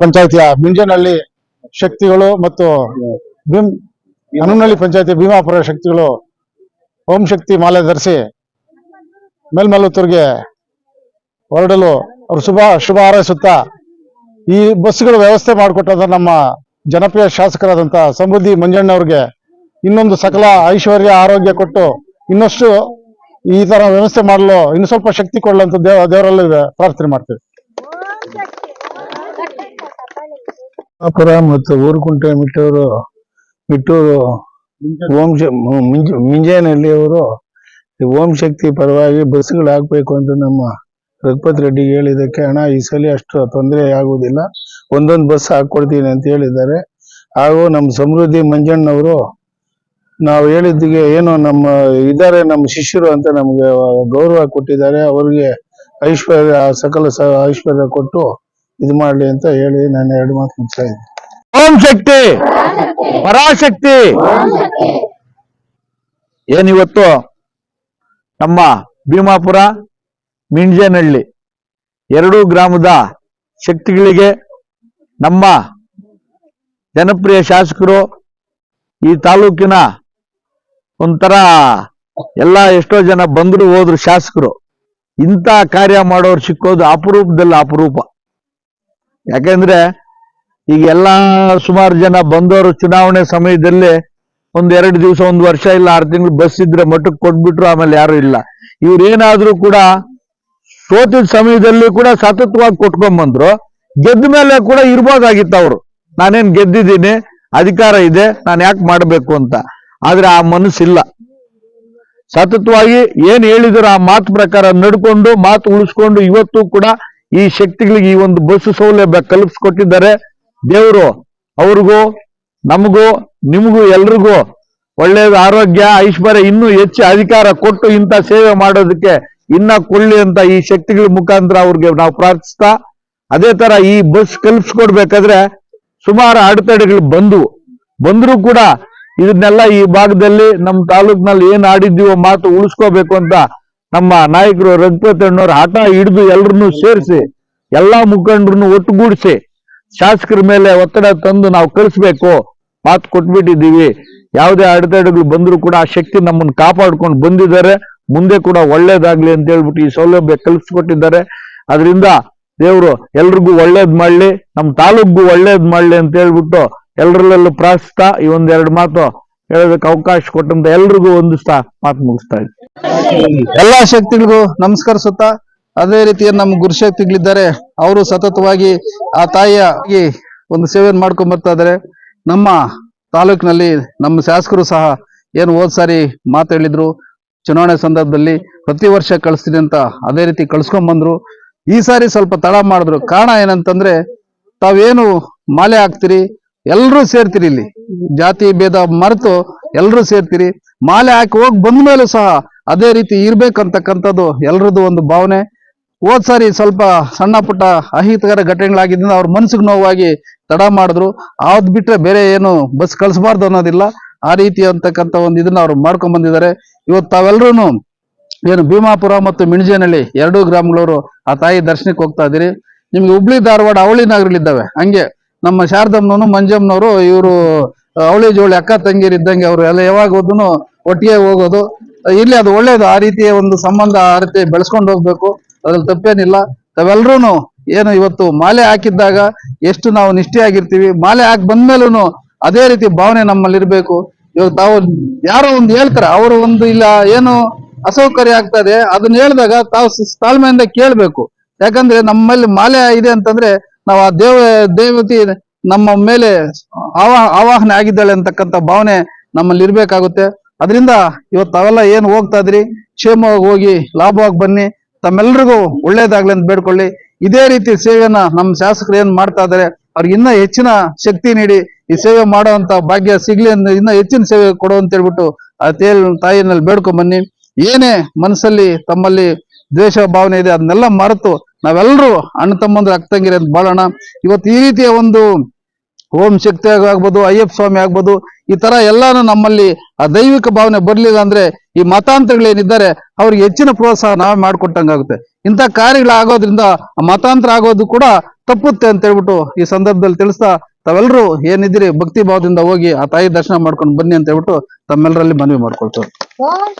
ಪಂಚಾಯತಿಯ ಮಿಂಜನಹಳ್ಳಿ ಶಕ್ತಿಗಳು ಮತ್ತು ಭೀಮ್ ಹನುಮನಹಳ್ಳಿ ಪಂಚಾಯತಿ ಭೀಮಾಪುರ ಶಕ್ತಿಗಳು ಓಂ ಶಕ್ತಿ ಮಾಲೆ ಧರಿಸಿ ಮೇಲ್ಮಲ್ಲತ್ತೂರಿಗೆ ಹೊರಡಲು ಅವರು ಶುಭ ಶುಭ ಹಾರೈಸುತ್ತಾ ಈ ಬಸ್ಗಳ ವ್ಯವಸ್ಥೆ ಮಾಡಿಕೊಟ್ಟಂತ ನಮ್ಮ ಜನಪ್ರಿಯ ಶಾಸಕರಾದಂತಹ ಸಮೃದ್ಧಿ ಮಂಜಣ್ಣ ಮಂಜಣ್ಣವ್ರಿಗೆ ಇನ್ನೊಂದು ಸಕಲ ಐಶ್ವರ್ಯ, ಆರೋಗ್ಯ ಕೊಟ್ಟು ಇನ್ನಷ್ಟು ಈ ತರ ವ್ಯವಸ್ಥೆ ಮಾಡಲು ಇನ್ನು ಸ್ವಲ್ಪ ಶಕ್ತಿ ಕೊಡಲಂತ ದೇವ, ದೇವರಲ್ಲಿ ಪ್ರಾರ್ಥನೆ ಮಾಡ್ತೀವಿ. ಅಪರ ಮತ್ತು ಊರುಕುಂಟೆ ಮಿಟ್ಟೂರು ಮಿಟ್ಟೂರು, ಓಂ ಮುಂಜಾನೆಯಲ್ಲಿ ಅವರು ಓಂ ಶಕ್ತಿ ಪರವಾಗಿ ಬಸ್ಗಳು ಹಾಕ್ಬೇಕು ಅಂತ ನಮ್ಮ ರಘುಪತ್ ರೆಡ್ಡಿ ಹೇಳಿದಕ್ಕೆ ಹಣ ಈ ಸಲ ಅಷ್ಟು ತೊಂದರೆ ಆಗುವುದಿಲ್ಲ. ಒಂದೊಂದು ಬಸ್ ಹಾಕೊಡ್ತೀನಿ ಅಂತ ಹೇಳಿದ್ದಾರೆ. ಹಾಗೂ ನಮ್ಮ ಸಮೃದ್ಧಿ ಮಂಜಣ್ಣವರು, ನಾವು ಹೇಳಿದ್ದಿಗೆ ಏನು ನಮ್ಮ, ಇದ್ದಾರೆ ನಮ್ಮ ಶಿಷ್ಯರು ಅಂತ ನಮಗೆ ಗೌರವ ಕೊಟ್ಟಿದ್ದಾರೆ. ಅವರಿಗೆ ಐಶ್ವರ್ಯ, ಸಕಲ ಐಶ್ವರ್ಯ ಕೊಟ್ಟು ಇದು ಮಾಡಲಿ ಅಂತ ಹೇಳಿ ನಾನು ಎರಡು ಮಾತು ಮುಗಿಸ್ತಾ ಇದ್ದೀನಿ. ಓಂ ಶಕ್ತಿ! ಪರಾಶಕ್ತಿ! ಏನಿವತ್ತು ನಮ್ಮ ಭೀಮಾಪುರ ಮಿಂಜನಹಳ್ಳಿ. ಎರಡೂ ಗ್ರಾಮದ ಶಕ್ತಿಗಳಿಗೆ ನಮ್ಮ ಜನಪ್ರಿಯ ಶಾಸಕರು ಈ ತಾಲೂಕಿನ ಒಂಥರ ಎಲ್ಲ ಎಷ್ಟೋ ಜನ ಬಂದರು ಹೋದ್ರು ಶಾಸಕರು. ಇಂಥ ಕಾರ್ಯ ಮಾಡೋರು ಸಿಕ್ಕೋದು ಅಪರೂಪದಲ್ಲಿ ಅಪರೂಪ. ಯಾಕೆಂದ್ರೆ ಈಗ ಎಲ್ಲ ಸುಮಾರು ಜನ ಬಂದವರು ಚುನಾವಣೆ ಸಮಯದಲ್ಲಿ ಒಂದ್ ಎರಡು ದಿವಸ, ಒಂದು ವರ್ಷ ಇಲ್ಲ, ಆರು ತಿಂಗಳು ಬಸ್ ಇದ್ರೆ ಮಟ್ಟಕ್ಕೆ ಕೊಟ್ಬಿಟ್ರು ಆಮೇಲೆ ಯಾರು ಇಲ್ಲ. ಇವ್ರೇನಾದ್ರೂ ಕೂಡ ಸೋತಿದ ಸಮಯದಲ್ಲಿ ಕೂಡ ಸತತವಾಗಿ ಕೊಟ್ಕೊಂಡ್ ಬಂದ್ರು. ಗೆದ್ದ ಮೇಲೆ ಕೂಡ ಇರ್ಬೋದಾಗಿತ್ತು ಅವರು. ನಾನೇನ್ ಗೆದ್ದಿದ್ದೀನಿ, ಅಧಿಕಾರ ಇದೆ, ನಾನು ಯಾಕೆ ಮಾಡಬೇಕು ಅಂತ. ಆದ್ರೆ ಆ ಮನಸ್ಸಿಲ್ಲ. ಸತತವಾಗಿ ಏನ್ ಹೇಳಿದ್ರು ಆ ಮಾತು ಪ್ರಕಾರ ನಡ್ಕೊಂಡು, ಮಾತು ಉಳಿಸ್ಕೊಂಡು ಇವತ್ತು ಕೂಡ ಈ ಶಕ್ತಿಗಳಿಗೆ ಈ ಒಂದು ಬಸ್ ಸೌಲಭ್ಯ ಕಲ್ಪಿಸ್ಕೊಟ್ಟಿದ್ದಾರೆ. ದೇವರು, ಅವ್ರಿಗೂ, ನಮಗೂ, ನಿಮಗೂ ಎಲ್ರಿಗೂ ಒಳ್ಳೆಯ ಆರೋಗ್ಯ, ಐಶ್ವರ್ಯ ಇನ್ನೂ ಹೆಚ್ಚು ಅಧಿಕಾರ ಕೊಟ್ಟು ಇಂಥ ಸೇವೆ ಮಾಡೋದಕ್ಕೆ ಇನ್ನ ಕೊಳ್ಳಿ ಅಂತ ಈ ಶಕ್ತಿಗಳ ಮುಖಾಂತರ ಅವ್ರಿಗೆ ನಾವು ಪ್ರಾರ್ಥಿಸ್ತಾ, ಅದೇ ತರ ಈ ಬಸ್ ಕಲ್ಪಿಸ್ಕೊಡ್ಬೇಕಾದ್ರೆ ಸುಮಾರು ಅಡೆತಡೆಗಳು ಬಂದವು ಬಂದರೂ ಕೂಡ ಇದನ್ನೆಲ್ಲ ಈ ಭಾಗದಲ್ಲಿ ನಮ್ಮ ತಾಲೂಕಿನಲ್ಲಿ ಏನ್ ಆಡಿದ್ದೀವೋ ಮಾತು ಉಳಿಸ್ಕೋಬೇಕು ಅಂತ ನಮ್ಮ ನಾಯಕರು ರಘುಪತಿ ಅಣ್ಣವ್ರ ಹಠ ಹಿಡಿದು ಎಲ್ರನ್ನೂ ಸೇರಿಸಿ, ಎಲ್ಲಾ ಮುಖಂಡರನ್ನು ಒಟ್ಟುಗೂಡಿಸಿ, ಶಾಸಕರ ಮೇಲೆ ಒತ್ತಡ ತಂದು ನಾವು ಕಳಿಸ್ಬೇಕು ಮಾತು ಕೊಟ್ಬಿಟ್ಟಿದ್ದೀವಿ. ಯಾವುದೇ ಅಡೆತಡೆಗಳು ಬಂದರೂ ಕೂಡ ಆ ಶಕ್ತಿ ನಮ್ಮನ್ನು ಕಾಪಾಡ್ಕೊಂಡು ಬಂದಿದ್ದಾರೆ. ಮುಂದೆ ಕೂಡ ಒಳ್ಳೇದಾಗ್ಲಿ ಅಂತ ಹೇಳ್ಬಿಟ್ಟು ಈ ಸೌಲಭ್ಯ ಕಲ್ಪಿಸ್ಕೊಟ್ಟಿದ್ದಾರೆ. ಅದರಿಂದ ದೇವರು ಎಲ್ರಿಗೂ ಒಳ್ಳೇದ್ ಮಾಡ್ಲಿ ನಮ್ಮ ತಾಲೂಕ್ಗೂ ಒಳ್ಳೇದ್ ಮಾಡ್ಲಿ ಅಂತ ಹೇಳ್ಬಿಟ್ಟು ಎಲ್ರಲ್ಲೂ ಪ್ರಾರ್ಥಿಸ್ತಾ ಈ ಒಂದ್ ಎರಡು ಮಾತು ಹೇಳೋದಕ್ಕೆ ಅವಕಾಶ ಕೊಟ್ಟಂತ ಎಲ್ರಿಗೂ ಹೊಂದಿಸ್ತಾ ಮಾತು ಮುಗಿಸ್ತಾ ಇದ್ದೀನಿ. ಎಲ್ಲಾ ಶಕ್ತಿಗಳಿಗೂ ನಮಸ್ಕರಿಸುತ್ತಾ ಅದೇ ರೀತಿಯ ನಮ್ಮ ಗುರುಶಕ್ತಿಗಳಿದ್ದಾರೆ ಅವರು ಸತತವಾಗಿ ಆ ತಾಯಿಯ ಒಂದು ಸೇವೆಯನ್ನು ಮಾಡ್ಕೊಂಡ್ ಬರ್ತಾ ಇದಾರೆ ನಮ್ಮ ತಾಲೂಕಿನಲ್ಲಿ ನಮ್ಮ ಶಾಸಕರು ಸಹ ಏನು ಹೋದ್ ಸಾರಿ ಹೇಳಿದ್ರು. ಚುನಾವಣೆ ಸಂದರ್ಭದಲ್ಲಿ ಪ್ರತಿ ವರ್ಷ ಕಳಿಸ್ತೀನಿ ಅಂತ ಅದೇ ರೀತಿ ಕಳ್ಸ್ಕೊಂಡ್ ಬಂದ್ರು. ಈ ಸಾರಿ ಸ್ವಲ್ಪ ತಡ ಮಾಡಿದ್ರು. ಕಾರಣ ಏನಂತಂದ್ರೆ, ತಾವೇನು ಮಾಲೆ ಹಾಕ್ತಿರಿ ಎಲ್ಲರೂ ಸೇರ್ತೀರಿ ಇಲ್ಲಿ. ಜಾತಿ ಭೇದ ಮರೆತು ಎಲ್ಲರೂ ಸೇರ್ತೀರಿ. ಮಾಲೆ ಹಾಕಿ ಹೋಗಿ ಬಂದ ಮೇಲೂ ಸಹ ಅದೇ ರೀತಿ ಇರ್ಬೇಕಂತಕ್ಕಂಥದ್ದು ಎಲ್ರದ್ದು ಒಂದು ಭಾವನೆ. ಹೋದ್ ಸಾರಿ ಸ್ವಲ್ಪ ಸಣ್ಣ ಪುಟ್ಟ ಅಹಿತಕರ ಘಟನೆಗಳಾಗಿದ್ದರಿಂದ ಅವ್ರ ಮನ್ಸಿಗೆ ನೋವಾಗಿ ತಡ ಮಾಡಿದ್ರು. ಆದ್ ಬಿಟ್ರೆ ಬೇರೆ ಏನು ಬಸ್ ಕಳಿಸಬಾರ್ದು ಅನ್ನೋದಿಲ್ಲ. ಆ ರೀತಿ ಅಂತಕ್ಕಂಥ ಒಂದು ಇದನ್ನ ಅವ್ರು ಮಾಡ್ಕೊಂಡ್ ಬಂದಿದ್ದಾರೆ. ಇವತ್ತು ತಾವೆಲ್ಲರೂ ಏನು ಭೀಮಾಪುರ ಮತ್ತು ಮಿಣಜೇನಹಳ್ಳಿ ಎರಡೂ ಗ್ರಾಮಗಳವರು ಆ ತಾಯಿ ದರ್ಶನಕ್ಕೆ ಹೋಗ್ತಾ ಇದ್ದೀರಿ. ನಿಮ್ಗೆ ಹುಬ್ಳಿ, ಧಾರವಾಡ ಅವಳಿ ನಗರಗಳಿದ್ದಾವೆ ಹಂಗೆ ನಮ್ಮ ಶಾರದಮ್ಮನವನು ಮಂಜಮ್ಮನವರು, ಇವರು ಅವಳಿ, ಜೋಳಿ, ಅಕ್ಕ, ತಂಗಿಯರು ಇದ್ದಂಗೆ ಅವರು ಎಲ್ಲ ಯಾವಾಗ ಹೋದ್ರು ಒಟ್ಟಿಗೆ ಹೋಗೋದು. ಇಲ್ಲಿ ಅದು ಒಳ್ಳೇದು. ಆ ರೀತಿಯ ಒಂದು ಸಂಬಂಧ, ಆ ರೀತಿ ಬೆಳೆಸ್ಕೊಂಡು ಹೋಗ್ಬೇಕು. ಅದ್ರಲ್ಲಿ ತಪ್ಪೇನಿಲ್ಲ. ತಾವೆಲ್ಲರೂ ಏನು ಇವತ್ತು ಮಾಲೆ ಹಾಕಿದ್ದಾಗ ಎಷ್ಟು ನಾವು ನಿಷ್ಠೆಯಾಗಿರ್ತೀವಿ. ಮಾಲೆ ಹಾಕಿ ಬಂದ್ಮೇಲೂ ಅದೇ ರೀತಿ ಭಾವನೆ ನಮ್ಮಲ್ಲಿ ಇರ್ಬೇಕು ಇವಾಗ ತಾವು ಯಾರೋ ಒಂದು ಹೇಳ್ತಾರೆ, ಅವರು ಒಂದು ಇಲ್ಲ, ಏನು ಅಸೌಕರ್ಯ ಆಗ್ತದೆ, ಅದನ್ನ ಹೇಳಿದಾಗ ತಾವು ತಾಳ್ಮೆಯಿಂದ ಕೇಳ್ಬೇಕು. ಯಾಕಂದ್ರೆ ನಮ್ಮಲ್ಲಿ ಮಾಲೆ ಇದೆ ಅಂತಂದ್ರೆ, ನಾವು ಆ ದೇವ, ದೇವತೆ ನಮ್ಮ ಮೇಲೆ ಆವಾ, ಆವಾಹನೆ ಆಗಿದ್ದಾಳೆ ಅಂತಕ್ಕಂಥ ಭಾವನೆ ನಮ್ಮಲ್ಲಿ ಇರ್ಬೇಕಾಗುತ್ತೆ. ಅದರಿಂದ ಇವತ್ತು ತಾವೆಲ್ಲ ಏನು ಹೋಗ್ತಾ ಇದ್ರಿ? ಕ್ಷೇಮವಾಗಿ ಹೋಗಿ, ಲಾಭವಾಗಿ ಬನ್ನಿ, ತಮ್ಮೆಲ್ರಿಗೂ ಒಳ್ಳೇದಾಗ್ಲಿ ಅಂತ ಬೇಡ್ಕೊಳ್ಳಿ. ಇದೇ ರೀತಿ ಸೇವೆಯನ್ನ ನಮ್ಮ ಶಾಸಕರು ಏನ್ ಮಾಡ್ತಾ ಇದಾರೆ ಅವ್ರಿಗೆ ಇನ್ನ ಹೆಚ್ಚಿನ ಶಕ್ತಿ ನೀಡಿ ಈ ಸೇವೆ ಮಾಡುವಂತ ಭಾಗ್ಯ ಸಿಗ್ಲಿ ಅಂತ ಇನ್ನ ಹೆಚ್ಚಿನ ಸೇವೆ ಕೊಡು ಅಂತ ಹೇಳ್ಬಿಟ್ಟು ಆ ತೇಲ್ ತಾಯಿನಲ್ಲಿ ಬೇಡ್ಕೊಂಡ್ ಬನ್ನಿ. ಏನೇ ಮನಸ್ಸಲ್ಲಿ ತಮ್ಮಲ್ಲಿ ದ್ವೇಷ ಭಾವನೆ ಇದೆ, ಅದನ್ನೆಲ್ಲ ಮರೆತು ನಾವೆಲ್ಲರೂ ಅಣ್ಣ ತಮ್ಮಂದ್ರೆ ಅಕ್ತಂಗಿರಿ ಅಂತ ಬಾಳೋಣ ಇವತ್ತು ಈ ರೀತಿಯ ಒಂದು ಓಂ ಶಕ್ತಿ ಆಗ್ಬೋದು, ಅಯ್ಯಪ್ಪ ಸ್ವಾಮಿ ಆಗ್ಬೋದು, ಈ ತರ ಎಲ್ಲಾನು ನಮ್ಮಲ್ಲಿ ಆ ದೈವಿಕ ಭಾವನೆ ಬರ್ಲಿಲ್ಲ ಅಂದ್ರೆ ಈ ಮತಾಂತರಗಳೇನಿದ್ದಾರೆ, ಅವ್ರಿಗೆ ಹೆಚ್ಚಿನ ಪ್ರೋತ್ಸಾಹ ನಾವೇ ಮಾಡ್ಕೊಟ್ಟಂಗಾಗುತ್ತೆ. ಇಂಥ ಕಾರ್ಯಗಳಾಗೋದ್ರಿಂದ ಮತಾಂತರ ಆಗೋದು ಕೂಡ ತಪ್ಪುತ್ತೆ ಅಂತ ಹೇಳ್ಬಿಟ್ಟು ಈ ಸಂದರ್ಭದಲ್ಲಿ ತಿಳಿಸ್ತಾ ತಾವೆಲ್ಲರೂ ಏನಿದ್ದೀರಿ ಭಕ್ತಿ ಭಾವದಿಂದ ಹೋಗಿ ಆ ತಾಯಿ ದರ್ಶನ ಮಾಡ್ಕೊಂಡು ಬನ್ನಿ ಅಂತ ಹೇಳ್ಬಿಟ್ಟು ತಮ್ಮೆಲ್ಲರಲ್ಲಿ ಮನವಿ ಮಾಡ್ಕೊಳ್ತಾರೆ